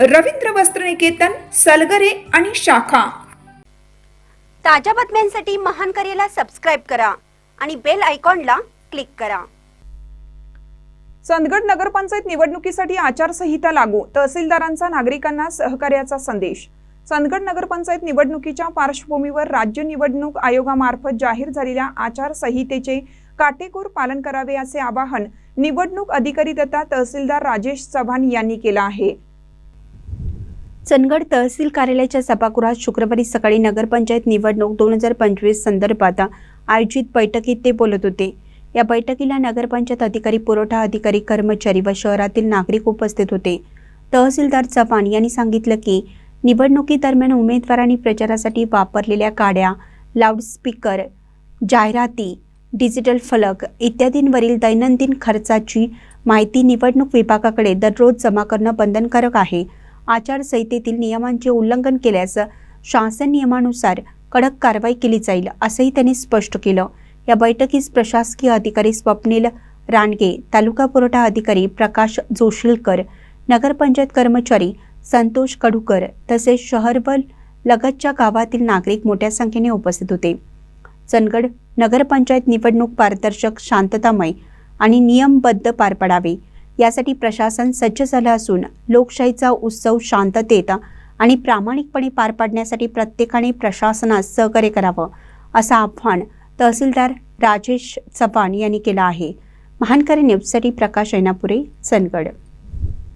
रवींद्र वस्त्रनिकेतन सलगरे आणि शाखा. ताज्या बातम्यांसाठी महान करेला सबस्क्राईब करा आणि बेल आयकॉनला क्लिक करा. चंदगड नगरपंचायत निवडणुकीसाठी आचारसंहिता लागू तहसीलदारांचा नागरिकांना सहकार्याचा संदेश. चंदगड नगरपंचायत निवडणुकीच्या पार्श्वभूमीवर राज्य निवडणूक आयोगामार्फत जाहीर झालेल्या आचारसंहितेचे काटेकोर पालन करावे असे आवाहन निवडणूक अधिकारी तथा तहसीलदार राजेश चव्हाण यांनी केलं आहे. चंदगड तहसील कार्यालयाच्या सभागृहात शुक्रवारी सकाळी नगरपंचायत निवडणूक दोन हजार पंचवीस संदर्भात आयोजित बैठकीत ते बोलत होते. या बैठकीला नगरपंचायत अधिकारी पुरवठा अधिकारी कर्मचारी व शहरातील नागरिक उपस्थित होते. तहसीलदार चव्हाण यांनी सांगितलं की निवडणुकीदरम्यान उमेदवारांनी प्रचारासाठी वापरलेल्या गाड्या लाऊडस्पीकर जाहिराती डिजिटल फलक इत्यादींवरील दैनंदिन खर्चाची माहिती निवडणूक विभागाकडे दररोज जमा करणं बंधनकारक आहे. आचारसंहितेतील नियमांचे उल्लंघन केल्यास शासन नियमानुसार कडक कारवाई केली जाईल असंही त्यांनी स्पष्ट केलं. या बैठकीस प्रशासकीय अधिकारी स्वप्नील रानगे तालुका पुरवठा अधिकारी प्रकाश जोशीलकर नगरपंचायत कर्मचारी संतोष कडूकर तसेच शहर व लगतच्या गावातील नागरिक मोठ्या संख्येने उपस्थित होते. चंदगड नगरपंचायत निवडणूक पारदर्शक शांततामय आणि नियमबद्ध पार पडावे. यासाठी प्रशासन सज्ज झालं असून लोकशाहीचा उत्सव शांततेत आणि प्रामाणिकपणे पार पाडण्यासाठी प्रत्येकाने प्रशासनास सहकार्य करावं असं आव्हान तहसीलदार राजेश चव्हाण यांनी केलं आहे. महानकर न्यूजसाठी प्रकाश ऐनापुरे चंदगड.